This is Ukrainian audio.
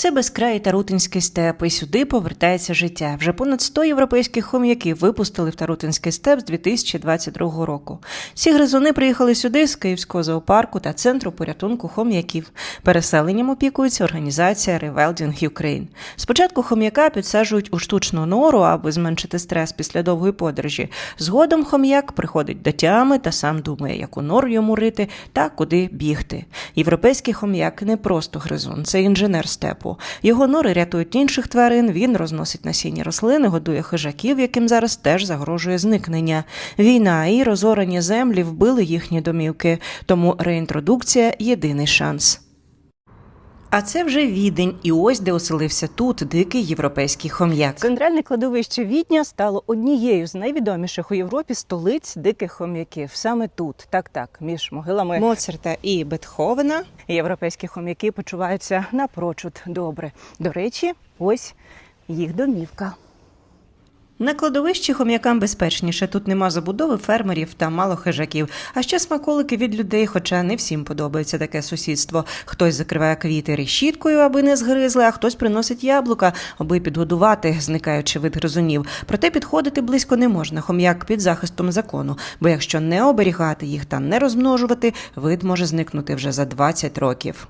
Це безкрай Тарутинський степ, і сюди повертається життя. Вже понад 100 європейських хом'яків випустили в Тарутинський степ з 2022 року. Ці гризуни приїхали сюди з Київського зоопарку та центру порятунку хом'яків. Переселенням опікується організація Revelding Ukraine. Спочатку хом'яка підсаджують у штучну нору, аби зменшити стрес після довгої подорожі. Згодом хом'як приходить до тями та сам думає, яку нору йому рити та куди бігти. Європейський хом'як не просто гризун, це інженер степу. Його нори рятують інших тварин. Він розносить насінні рослини, годує хижаків, яким зараз теж загрожує зникнення. Війна і розорені землі вбили їхні домівки, тому реінтродукція єдиний шанс. А це вже відень, і ось де оселився тут дикий європейський хом'як. Центральне кладовище Відня стало однією з найвідоміших у Європі столиць диких хом'яків. Саме тут, так так, між могилами Моцарта і Бетховена. Європейські хом'яки почуваються напрочуд добре. До речі, ось їх домівка. На кладовищі хом'якам безпечніше. Тут нема забудови фермерів та мало хижаків. А ще смаколики від людей, хоча не всім подобається таке сусідство. Хтось закриває квіти решіткою, аби не згризли, а хтось приносить яблука, аби підгодувати, зникаючи від гризунів. Проте підходити близько не можна. Хом'як під захистом закону. Бо якщо не оберігати їх та не розмножувати, вид може зникнути вже за 20 років.